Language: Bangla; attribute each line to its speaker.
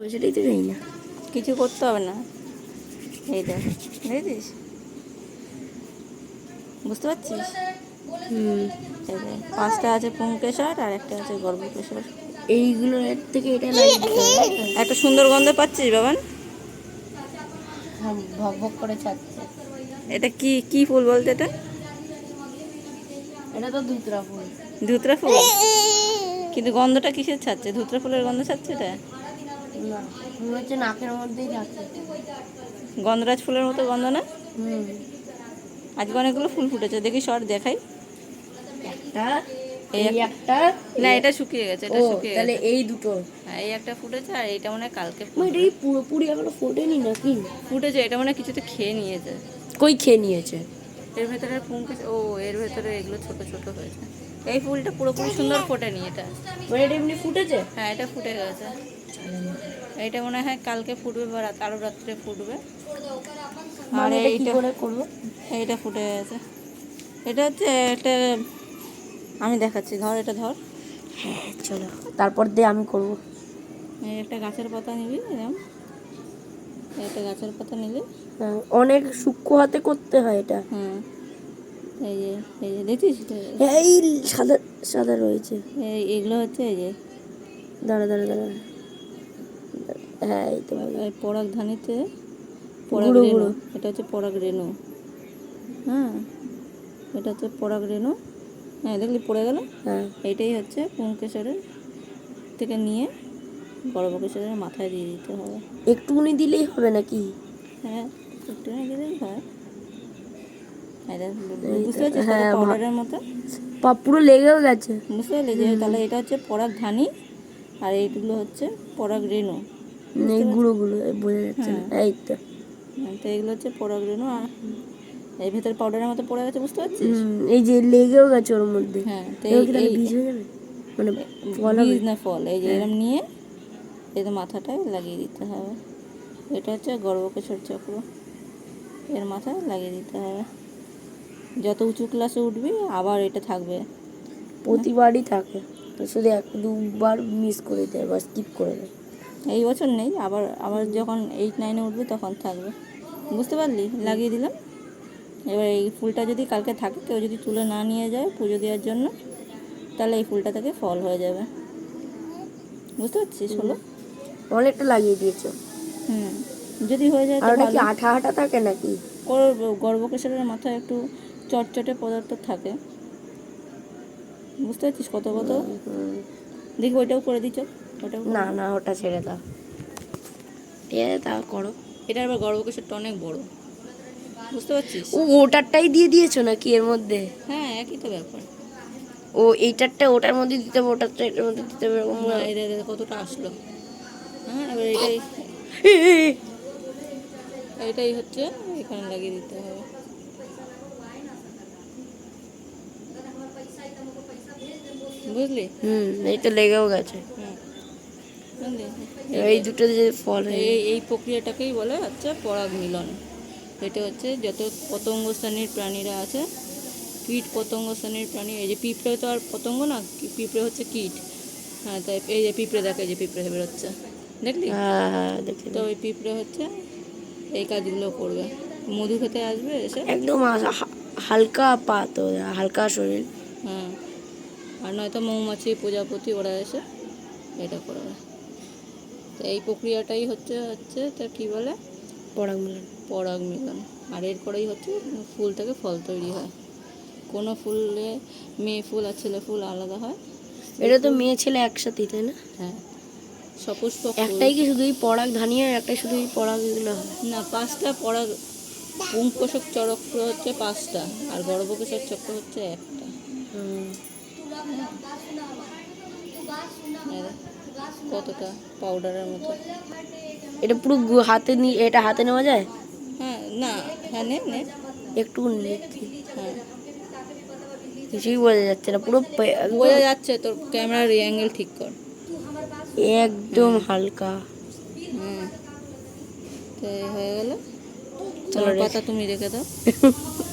Speaker 1: সেটাই তো জানি না।
Speaker 2: কিছু করতে হবে না। এই দেখ দেখেছিস? বুঝতে পারছিস?
Speaker 1: হুম।
Speaker 2: পাঁচটা আছে পুংকেশর আর একটা আছে গর্ভকেশর।
Speaker 1: এইগুলোর এর থেকে এটা
Speaker 2: একটা সুন্দর গন্ধ পাচ্ছিস বাবান?
Speaker 1: ভক ভক করে ছাড়ছে।
Speaker 2: এটা কি কি ফুল বলতে এটা?
Speaker 1: এটা তো দুতরা ফুল।
Speaker 2: ধুতরা ফুল? কিন্তু গন্ধটা কিসের ছাড়ছে? ধুতরা ফুলের গন্ধ ছাড়ছে এটা?
Speaker 1: না মনে হচ্ছে নাকের মধ্যেই যাচ্ছে।
Speaker 2: গন্ধরাজ ফুলের মতো গন্ধ না? আজকে অনেকগুলো ফুল ফুটেছে দেখি শর্ট দেখাই।
Speaker 1: একটা
Speaker 2: এই
Speaker 1: এই একটা
Speaker 2: না এটা শুকিয়ে গেছে এটা শুকিয়ে
Speaker 1: তাহলে এই দুটো।
Speaker 2: হ্যাঁ, এই একটা ফুটেছে আর এইটা মনে কালকে
Speaker 1: এটা পুরোপুরি এখনও ফোটেনি নাকি?
Speaker 2: ফুটেছে এটা মনে কিছুতে খেয়ে নিয়েছে।
Speaker 1: কই খেয়ে নিয়েছে?
Speaker 2: এর ভেতরে ও এর ভেতরে এগুলো ছোট ছোট হয়েছে। এই ফুলটা পুরোপুরি সুন্দর ফোটেনি এটা।
Speaker 1: মানে এটা এমনি ফুটেছে?
Speaker 2: হ্যাঁ এটা ফুটে গেছে। এইটা মনে হয় কালকে ফুটবে বা রাত আরও রাত্রে ফুটবে। আর
Speaker 1: মানে এটা কি
Speaker 2: এইটা
Speaker 1: করে করব?
Speaker 2: এইটা ফুটে গেছে। এটা হচ্ছে একটা আমি দেখাচ্ছি ধর এটা ধর।
Speaker 1: হ্যাঁ চলো। তারপর দিয়ে আমি করব।
Speaker 2: এই একটা গাছের পাতা নিবি এরকম একটা গাছের পাতা নিবি।
Speaker 1: হ্যাঁ, অনেক সূক্ষ্ম হাতে করতে হয় এটা।
Speaker 2: হুম এই যে এই যে দেখছিস?
Speaker 1: এই সাদা সাদা রয়েছে।
Speaker 2: এই এগুলো হচ্ছে এই যে
Speaker 1: দাঁড়া দাঁড়া দাঁড়া। হ্যাঁ এই তো
Speaker 2: পরাগ ধানিতে পরাগ রেণু। এটা হচ্ছে পরাগ রেণু। হ্যাঁ এটা হচ্ছে পরাগ রেণু। হ্যাঁ দেখলি পড়ে গেল?
Speaker 1: হ্যাঁ।
Speaker 2: এইটাই হচ্ছে পুংকেশরের থেকে নিয়ে গর্ভকেশরের মাথায় দিয়ে দিতে হবে।
Speaker 1: একটুখানি দিলেই হবে নাকি?
Speaker 2: হ্যাঁ একটু দিলেই হয়।
Speaker 1: হ্যাঁ, পুরো লেগেও গেছে।
Speaker 2: বুঝতে পারলি যে তাহলে এটা হচ্ছে পরাগ ধানি আর এইগুলো হচ্ছে পরাগ রেণু।
Speaker 1: এই গুঁড়োগুলো এই বোঝা যাচ্ছে না। এই তো।
Speaker 2: হ্যাঁ, তো এগুলো হচ্ছে রেণু আর এই ভেতরে পাউডারের মতো পড়ে গেছে বুঝতে পারছিস?
Speaker 1: এই যে লেগেও গেছে ওর মধ্যে।
Speaker 2: হ্যাঁ তো এই-
Speaker 1: হয়ে যাবে? মানে ফল
Speaker 2: বীজ না ফল এই যে এরকম নিয়ে এই এদের মাথাটায় লাগিয়ে দিতে হবে। এটা হচ্ছে গর্ভকেশর চক্র। এর মাথায় লাগিয়ে দিতে হবে। যত উঁচু ক্লাসে উঠবি আবার এটা থাকবে।
Speaker 1: প্রতিবারই থাকে। শুধু এক দুবার মিস করে দেয় বা স্কিপ করে দেয়।
Speaker 2: এই বছর নেই আবার আবার যখন এইট নাইনে উঠবে তখন থাকবে। বুঝতে পারলি? লাগিয়ে দিলাম। এবার এই ফুলটা যদি কালকে থাকে কেউ যদি তুলে না নিয়ে যায় পুজো দেওয়ার জন্য তাহলে এই ফুলটা থেকে ফল হয়ে যাবে। বুঝতে পারছিস হলো?
Speaker 1: অনেকটা লাগিয়ে দিয়েছ।
Speaker 2: হুম। যদি হয়ে যায়
Speaker 1: আর
Speaker 2: তো
Speaker 1: ওটা কি আঠা আঠা থাকে নাকি?
Speaker 2: ওর গর্ভকেশরের মাথায় একটু চটচটে পদার্থ থাকে। বুঝতে পারছিস কত কত। দেখি ওইটাও করে দিচ্ছ?
Speaker 1: না না ওটা ছেড়ে দাও। ঠিক আছে তা করো।
Speaker 2: এটা আবার গর্ভকেশরটা অনেক বড়। বুঝতে পারছিস?
Speaker 1: ও ওটারটাই দিয়ে দিয়েছ নাকি এর মধ্যে?
Speaker 2: হ্যাঁ একই তো ব্যাপার।
Speaker 1: ও এইটারটা ওটার মধ্যে দিতে হবে ওটারটা এটার মধ্যে দিতে হবে এরকম
Speaker 2: কতটা আসলো। হ্যাঁ এবার এটাই এটাই হচ্ছে এখানে লাগিয়ে দিতে হবে। বুঝলি?
Speaker 1: হুম এই তো লেগেও গেছে। এবার এই দুটো যে ফল
Speaker 2: এই এই প্রক্রিয়াটাকেই বলে হচ্ছে পরাগ মিলন। এটা হচ্ছে যত পতঙ্গ শ্রেণির প্রাণীরা আছে কীট পতঙ্গ শ্রেণির প্রাণী এই যে পিঁপড়ে তো আর পতঙ্গ না পিঁপড়ে হচ্ছে কীট। হ্যাঁ তাই এই যে পিঁপড়ে দেখে যে পিঁপড়ে বেরোচ্ছে। দেখলি?
Speaker 1: হ্যাঁ হ্যাঁ দেখি
Speaker 2: তো ওই পিঁপড়ে হচ্ছে এই কাজগুলো করবে। মধু খেতে আসবে এসে?
Speaker 1: একদম হালকা পা তো হালকা শরীর।
Speaker 2: হ্যাঁ আর নয়তো মৌমাছি প্রজাপতি ওরা এসে এটা করবে। তো এই প্রক্রিয়াটাই হচ্ছে হচ্ছে তা কী বলে?
Speaker 1: পরাগ মিলন।
Speaker 2: পরাগ মিলন। আর এরপরেই হচ্ছে ফুল থেকে ফল তৈরি হয়। কোনো ফুলে মেয়ে ফুল আর ছেলে ফুল আলাদা হয়।
Speaker 1: এটা তো মেয়ে ছেলে একসাথেই তাই না?
Speaker 2: হ্যাঁ। সপুষ্পক।
Speaker 1: একটাই কি শুধু পরাগ ধানিয়ে একটাই শুধু এই পরাগ এগুলো? হয়
Speaker 2: না পাঁচটা পরাগ। পুংকোষক চক্র হচ্ছে পাঁচটা আর গর্ভকোষক চক্র হচ্ছে একটা।
Speaker 1: হুম।
Speaker 2: কতটা পাউডারের মতো?
Speaker 1: এটা পুরো হাতে নিয়ে এটা হাতে নেওয়া যায়?
Speaker 2: হ্যাঁ না হ্যাঁ নে নে।
Speaker 1: একটু নিচ্ছি
Speaker 2: হ্যাঁ।
Speaker 1: কিছুই বোঝা যাচ্ছে না পুরো
Speaker 2: বোঝা যাচ্ছে তোর ক্যামেরার অ্যাঙ্গেল ঠিক কর।
Speaker 1: একদম হালকা।
Speaker 2: হুম তো এই হয়ে গেল।
Speaker 1: চলো
Speaker 2: পাতা তুমি রেখে দাও।